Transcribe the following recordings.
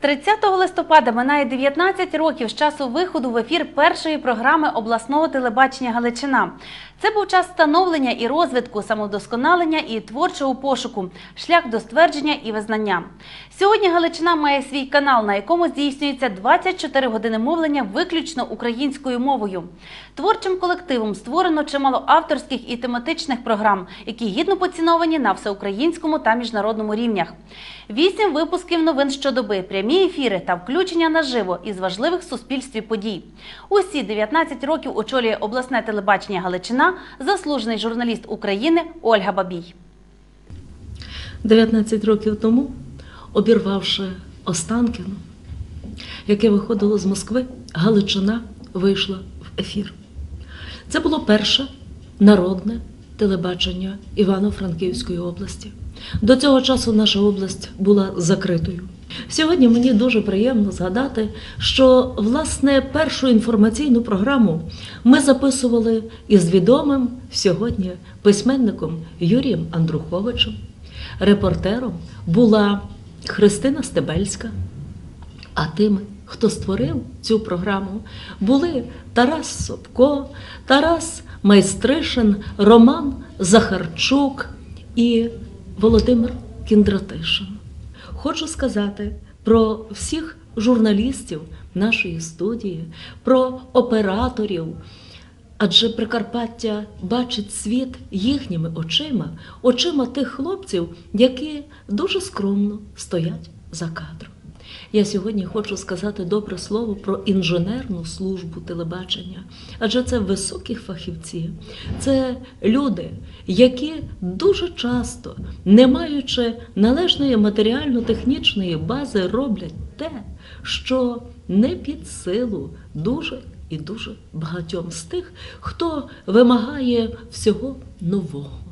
30 листопада минає 19 років з часу виходу в ефір першої програми обласного телебачення Галичина. Це був час становлення і розвитку, самовдосконалення і творчого пошуку, шлях до ствердження і визнання. Сьогодні Галичина має свій канал, на якому здійснюється 24 години мовлення виключно українською мовою. Творчим колективом створено чимало авторських і тематичних програм, які гідно поціновані на всеукраїнському та міжнародному рівнях. Вісім випусків новин щодоби, прямі ефіри та включення наживо із важливих суспільстві подій. Усі 19 років очолює обласне телебачення Галичина заслужений журналіст України Ольга Бабій. 19 років тому, обірвавши Останкіно, яке виходило з Москви, Галичина вийшла в ефір. Це було перше народне телебачення Івано-Франківської області. До цього часу наша область була закритою. Сьогодні мені дуже приємно згадати, що власне першу інформаційну програму ми записували із відомим сьогодні письменником Юрієм Андруховичем. Репортером була Христина Стебельська. А тими, хто створив цю програму, були Тарас Собко, Тарас Майстришин, Роман Захарчук і Володимир Кіндратишин. Хочу сказати про всіх журналістів нашої студії, про операторів. Адже Прикарпаття бачить світ їхніми очима, очима тих хлопців, які дуже скромно стоять за кадром. Я сьогодні хочу сказати добре слово про інженерну службу телебачення, адже це високі фахівці, це люди, які дуже часто, не маючи належної матеріально-технічної бази, роблять те, що не під силу дуже і дуже багатьом з тих, хто вимагає всього нового.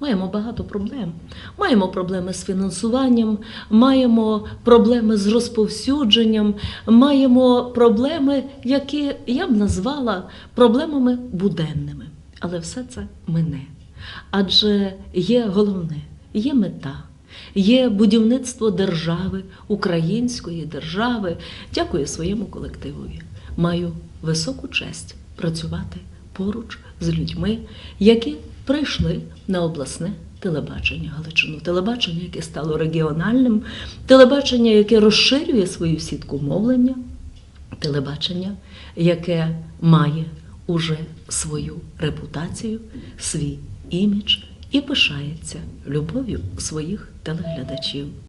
Маємо багато проблем. Маємо проблеми з фінансуванням, маємо проблеми з розповсюдженням, маємо проблеми, які я б назвала проблемами буденними. Але все це мине. Адже є головне, є мета. Є будівництво держави, української держави. Дякую своєму колективові. Маю високу честь працювати поруч з людьми, які прийшли на обласне телебачення Галичину. Телебачення, яке стало регіональним, телебачення, яке розширює свою сітку мовлення, телебачення, яке має уже свою репутацію, свій імідж і пишається любов'ю своїх телеглядачів.